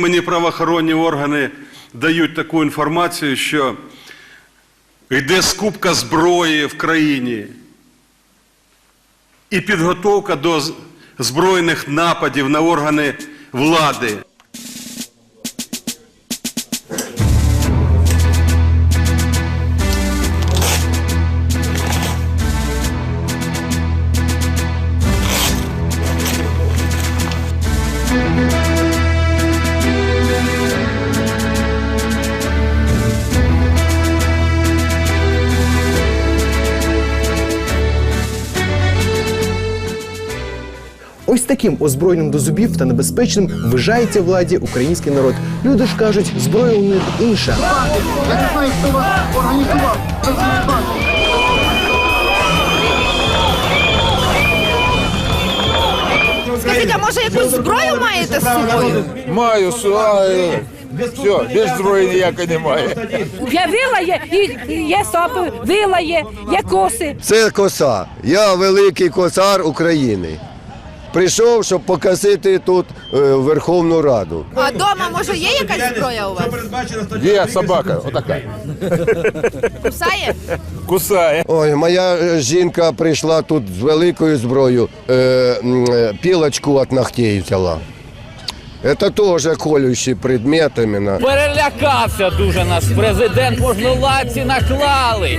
Мені правоохоронні органи дають таку інформацію, що йде скупка зброї в країні і підготовка до збройних нападів на органи влади. Таким озброєним до зубів та небезпечним вважається владі український народ. Люди ж кажуть, зброя у них інша. Я не знаю, хто вас організував. Скажіть, а може якусь зброю маєте з собою? Маю суваю. Все, більш зброї ніякої немає. Я вила є, і є сопи, вила є, є коси. Це коса. Я великий косар України. Прийшов, щоб покосити тут е, Верховну Раду. А вдома, може, є якась зброя у вас? Є собака, отака. Кусає? Кусає. Ой, моя е, жінка прийшла тут з великою зброєю, е, м, е, пілочку від ногтей взяла. Це теж колючий предмет іменно. Перелякався дуже наш президент, можновладці наклали.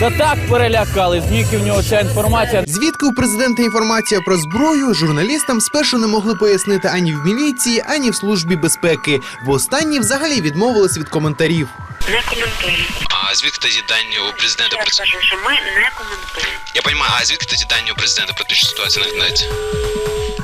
Та так перелякали, звідки в нього ця інформація. Звідки у президента інформація про зброю журналістам спершу не могли пояснити ані в міліції, ані в службі безпеки. В останні взагалі відмовились від коментарів. Не коментуємо. А звідки тоді дані у президента Я про це? скажу, що ми не коментуємо. Я розумію, а звідки тоді дані у президента про ту ситуацію на знаєте?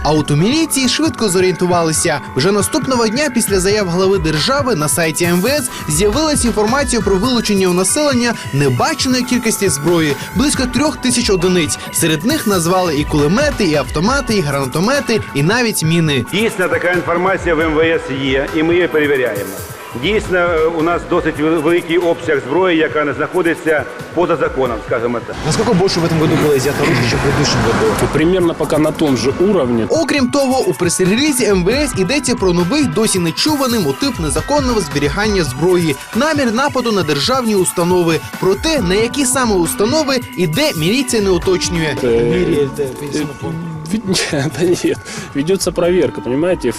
А от у міліції швидко зорієнтувалися. Вже наступного дня після заяв глави держави на сайті МВС з'явилась інформація про вилучення у населення небаченої кількості зброї близько трьох тисяч одиниць. Серед них назвали і кулемети, і автомати, і гранатомети, і навіть міни. Дійсно, така інформація в МВС є, і ми її перевіряємо. Дійсно, е, у нас досить великий обсяг зброї, яка не знаходиться поза законом, скажімо так. Наскільки більше в цьому году було взято оружия, ніж в предыдущем году? Примерно пока на том же уровне. Окрім того, у прес-релізі МВС йдеться про новий, досі нечуваний мотив незаконного зберігання зброї, намір нападу на державні установи. Про те, на які саме установи і де міліція не уточнює. Вед- Да нет, ведется проверка, понимаете,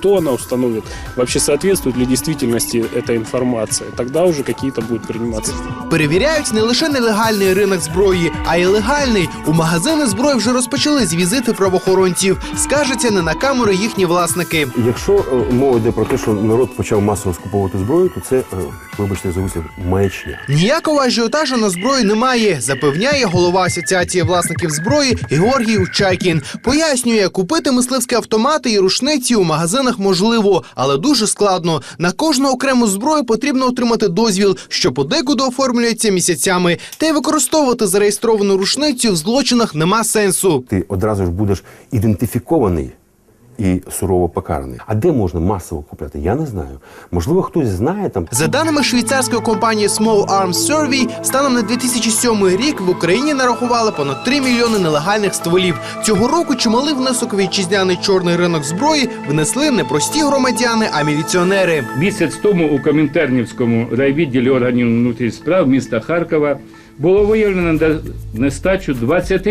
что она установит, вообще соответствует ли действительности эта информация. Тогда уже какие-то будут приниматься. Перевіряють не лише нелегальний ринок зброї, а й легальний. У магазини зброї вже розпочали з візити правоохоронців. Скажеться не на камери їхні власники. Якщо е, мова йде про те, що народ почав масово скуповувати зброю, то це, е, вибачте за вислів, маячня. Ніякого ажіотажу на зброї немає, запевняє голова асоціації власників зброї Георгій Учайкін. Пояснює, купити мисливські автомати і рушниці у магазинах можливо, але дуже складно. На кожну окрему зброю потрібно отримати дозвіл, що подекуди оформлюється місяцями. Та й використовувати зареєстровану рушницю в злочинах нема сенсу. Ти одразу ж будеш ідентифікований і сурово покараний. А де можна масово купляти? Я не знаю. Можливо, хтось знає там. За даними швейцарської компанії Small Arms Survey, станом на 2007 рік в Україні нарахували понад 3 мільйони нелегальних стволів. Цього року чималий внесок вітчизняний чорний ринок зброї внесли не прості громадяни, а міліціонери. Місяць тому у Комінтернівському райвідділі органів внутрішніх справ міста Харкова було виявлено нестачу 23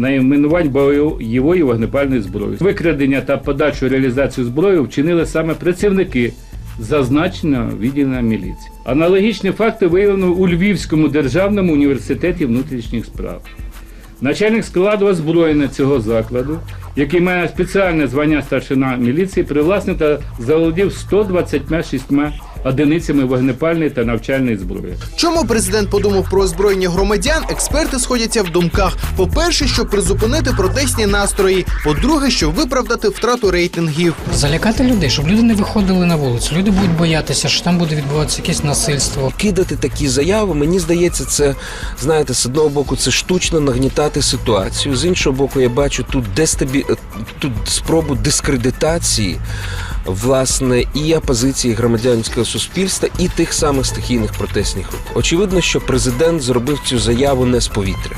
найменувань бойової вогнепальної зброї. Викрадення та подальшу реалізацію зброї вчинили саме працівники зазначеного відділення міліції. Аналогічні факти виявлено у Львівському державному університеті внутрішніх справ. Начальник складу озброєння цього закладу, який має спеціальне звання старшина міліції, привласнив та заволодів 126 одиницями вогнепальної та навчальної зброї. Чому президент подумав про озброєння громадян? Експерти сходяться в думках. По-перше, щоб призупинити протестні настрої. По-друге, щоб виправдати втрату рейтингів. Залякати людей, щоб люди не виходили на вулицю. Люди будуть боятися, що там буде відбуватися якесь насильство. Кидати такі заяви, мені здається, це знаєте, з одного боку, це штучно нагнітати ситуацію. З іншого боку, я бачу тут дестабі... тут спробу дискредитації власне і опозиції громадянського суспільства, і тих самих стихійних протестних рук. Очевидно, що президент зробив цю заяву не з повітря.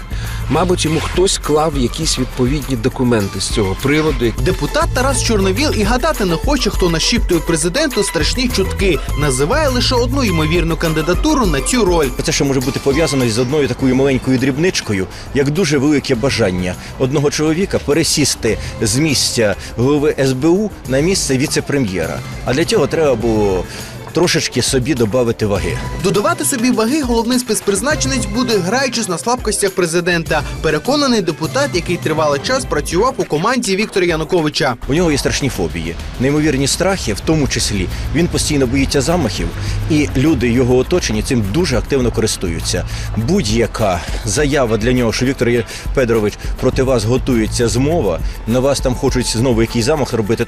Мабуть, йому хтось клав якісь відповідні документи з цього приводу. Депутат Тарас Чорновіл і гадати не хоче, хто нашіптує президенту страшні чутки. Називає лише одну ймовірну кандидатуру на цю роль. Це що може бути пов'язано з одною такою маленькою дрібничкою, як дуже велике бажання одного чоловіка пересісти з місця голови СБУ на місце віце-прем'єра. А для цього треба було трошечки собі додати ваги. Додавати собі ваги головний спецпризначенець буде, граючись на слабкостях президента. Переконаний депутат, який тривалий час працював у команді Віктора Януковича. У нього є страшні фобії, неймовірні страхи, в тому числі він постійно боїться замахів, і люди його оточені цим дуже активно користуються. Будь-яка заява для нього, що Віктор Федорович проти вас готується змова, на вас там хочуть знову якийсь замах робити.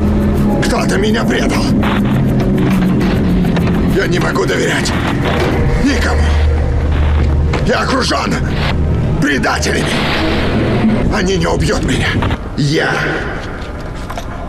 Кто-то меня предал. Я не могу доверять никому. Я окружен предателями. Они не убьют меня. Я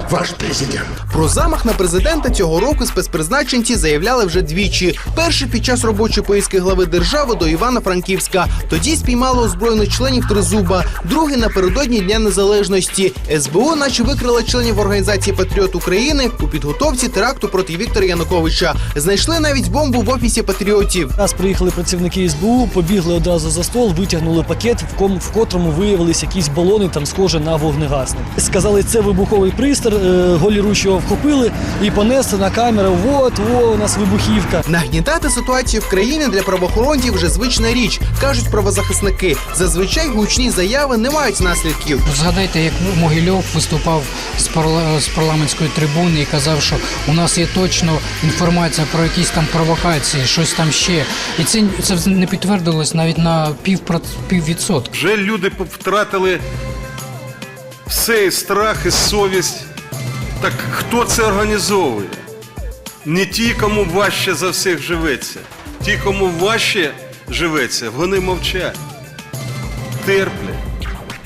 ваш президент. Про замах на президента цього року спецпризначенці заявляли вже двічі. Перший під час робочої поїздки глави держави до Івано-Франківська. Тоді спіймали озброєних членів Тризуба. Другий напередодні Дня Незалежності. СБУ, наче викрила членів організації Патріот України у підготовці теракту проти Віктора Януковича. Знайшли навіть бомбу в офісі патріотів. Раз приїхали працівники СБУ, побігли одразу за стол, витягнули пакет, в ком в котрому виявились якісь балони, там схоже на вогнегасник. Сказали, це вибуховий пристр. е, Голі ручі його вхопили і понесли на камеру. Вот, во, у нас вибухівка. Нагнітати ситуацію в країні для правоохоронців вже звична річ, кажуть правозахисники. Зазвичай гучні заяви не мають наслідків. Згадайте, як Могильов виступав з, парла... з парламентської трибуни і казав, що у нас є точно інформація про якісь там провокації, щось там ще. І це, це не підтвердилось навіть на пів, піввідсотка. Вже люди втратили все і страх, і совість. Так хто це організовує? Не ті, кому важче за всіх живеться. Ті, кому важче живеться, вони мовчать, терплять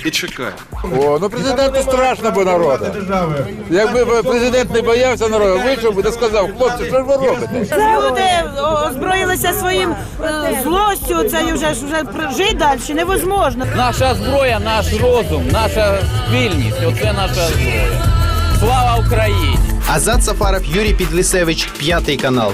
і чекають. О, ну президенту страшно бо народу. Якби президент не боявся народу, вийшов би та сказав, хлопці, що ж ви робите? Це люди озброїлися своїм е, злостю, це вже ж вже жити далі невозможно. Наша зброя, наш розум, наша спільність оце наша зброя. Слава Україні! Азат Сафаров, Юрій Підлісевич, п'ятий канал.